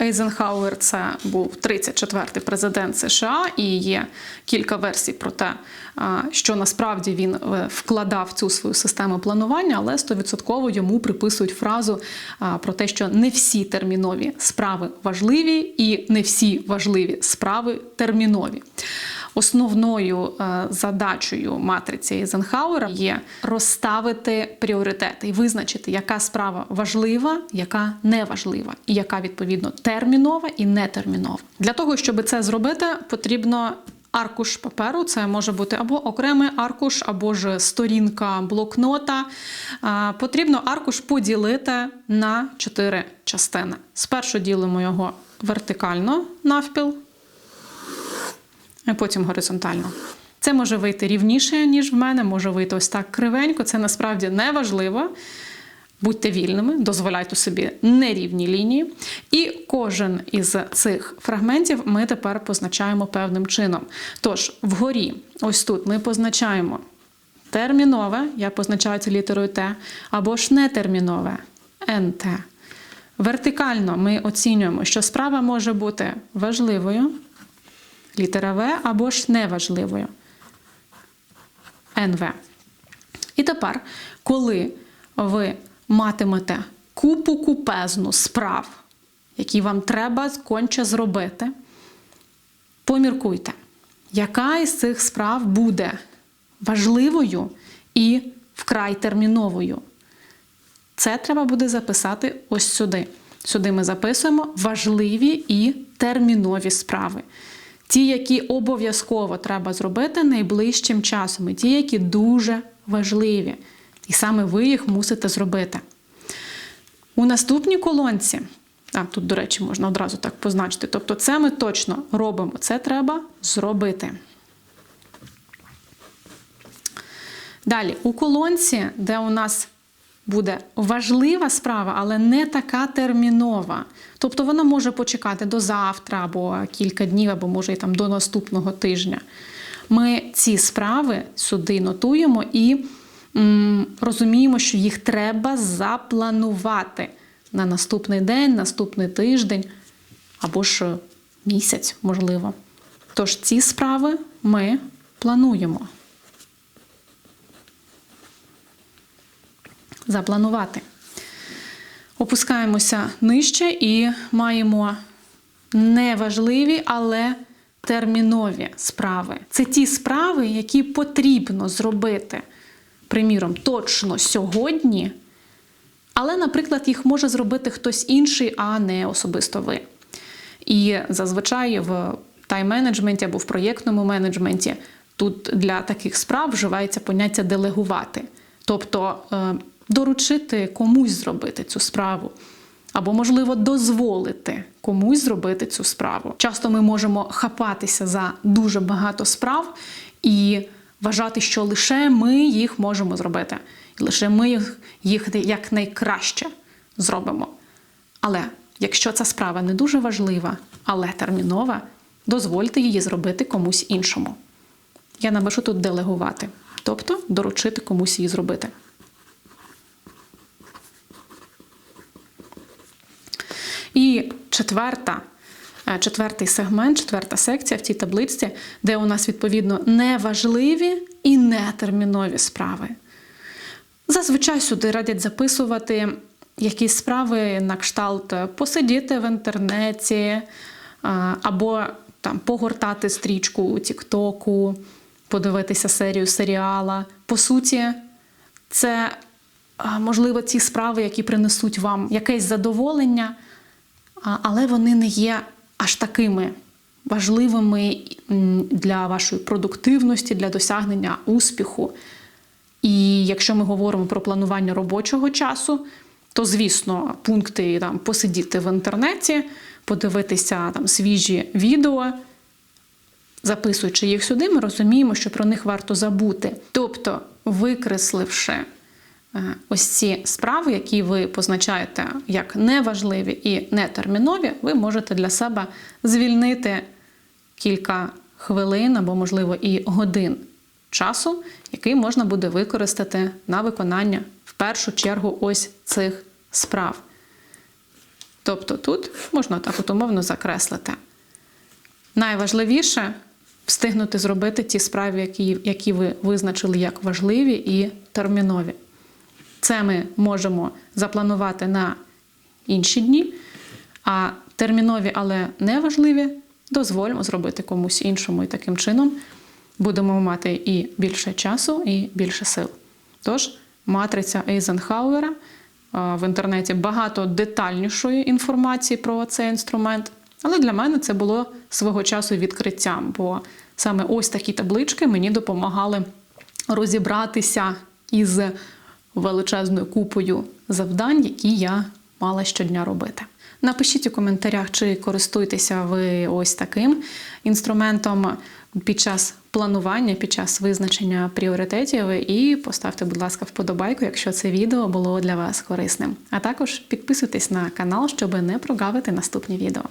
Ейзенхауер це був 34-й президент США, і є кілька версій про те, що насправді він е, вкладав цю свою систему планування, але 100% йому приписують фразу про те, що не всі термінові справи важливі, і не всі важливі справи термінові. Основною е, задачею матриці Ейзенхауера є розставити пріоритети і визначити, яка справа важлива, яка не важлива, і яка відповідно термінова і нетермінова. Для того, щоб це зробити, потрібно. Аркуш паперу це може бути або окремий аркуш, або ж сторінка блокнота. Потрібно аркуш поділити на чотири частини. Спершу ділимо його вертикально навпіл, і потім горизонтально. Це може вийти рівніше, ніж в мене, може вийти ось так кривенько. Це насправді не важливо. Будьте вільними, дозволяйте собі нерівні лінії. І кожен із цих фрагментів ми тепер позначаємо певним чином. Тож, вгорі, ось тут ми позначаємо термінове, я позначаю це літерою Т, або ж нетермінове НТ. Вертикально ми оцінюємо, що справа може бути важливою, літера В або ж неважливою. НВ. І тепер, коли ви матимете купу купезну справ, які вам треба конче зробити, поміркуйте, яка із цих справ буде важливою і вкрай терміновою. Це треба буде записати ось сюди. Сюди ми записуємо важливі і термінові справи. Ті, які обов'язково треба зробити найближчим часом, і ті, які дуже важливі. І саме ви їх мусите зробити. У наступній колонці, а тут, до речі, можна одразу так позначити. Тобто, це ми точно робимо, це треба зробити. Далі, у колонці, де у нас буде важлива справа, але не така термінова. Тобто вона може почекати до завтра, або кілька днів, або може і там до наступного тижня. Ми ці справи сюди нотуємо і м, розуміємо, що їх треба запланувати на наступний день, наступний тиждень або ж місяць, можливо. Тож ці справи ми плануємо. Запланувати. Опускаємося нижче і маємо неважливі, але термінові справи. Це ті справи, які потрібно зробити, приміром, точно сьогодні, але, наприклад, їх може зробити хтось інший, а не особисто ви. І зазвичай в тайм-менеджменті або в проєктному менеджменті тут для таких справ вживається поняття делегувати. Тобто е, доручити комусь зробити цю справу. Або, можливо, дозволити комусь зробити цю справу. Часто ми можемо хапатися за дуже багато справ і вважати, що лише ми їх можемо зробити, і лише ми їх, їх якнайкраще зробимо. Але якщо ця справа не дуже важлива, але термінова, дозвольте її зробити комусь іншому. Я напишу тут делегувати, тобто доручити комусь її зробити. І четверта, е, четвертий сегмент, четверта секція в цій табличці, де у нас відповідно неважливі і нетермінові справи. Зазвичай сюди радять записувати якісь справи на кшталт посидіти в інтернеті, е, або там погортати стрічку у Тіктоку, подивитися серію серіала. По суті, це е, можливо ті справи, які принесуть вам якесь задоволення але вони не є аж такими важливими для вашої продуктивності, для досягнення успіху. І якщо ми говоримо про планування робочого часу, то, звісно, пункти там посидіти в інтернеті, подивитися там свіжі відео, записуючи їх сюди, ми розуміємо, що про них варто забути. Тобто, викресливши ось ці справи, які ви позначаєте як неважливі і нетермінові, ви можете для себе звільнити кілька хвилин або, можливо, і годин часу, який можна буде використати на виконання в першу чергу ось цих справ. Тобто тут можна так от умовно закреслити. Найважливіше встигнути зробити ті справи, які, які ви визначили як важливі і термінові. Це ми можемо запланувати на інші дні, а термінові, але не важливі, дозволимо зробити комусь іншому і таким чином будемо мати і більше часу, і більше сил. Тож, матриця Ейзенхауера в інтернеті багато детальнішої інформації про цей інструмент. Але для мене це було свого часу відкриттям, бо саме ось такі таблички мені допомагали розібратися із величезною купою завдань, які я мала щодня робити. Напишіть у коментарях, чи користуєтеся ви ось таким інструментом під час планування, під час визначення пріоритетів, і поставте, будь ласка, вподобайку, якщо це відео було для вас корисним. А також підписуйтесь на канал, щоб не прогавити наступні відео.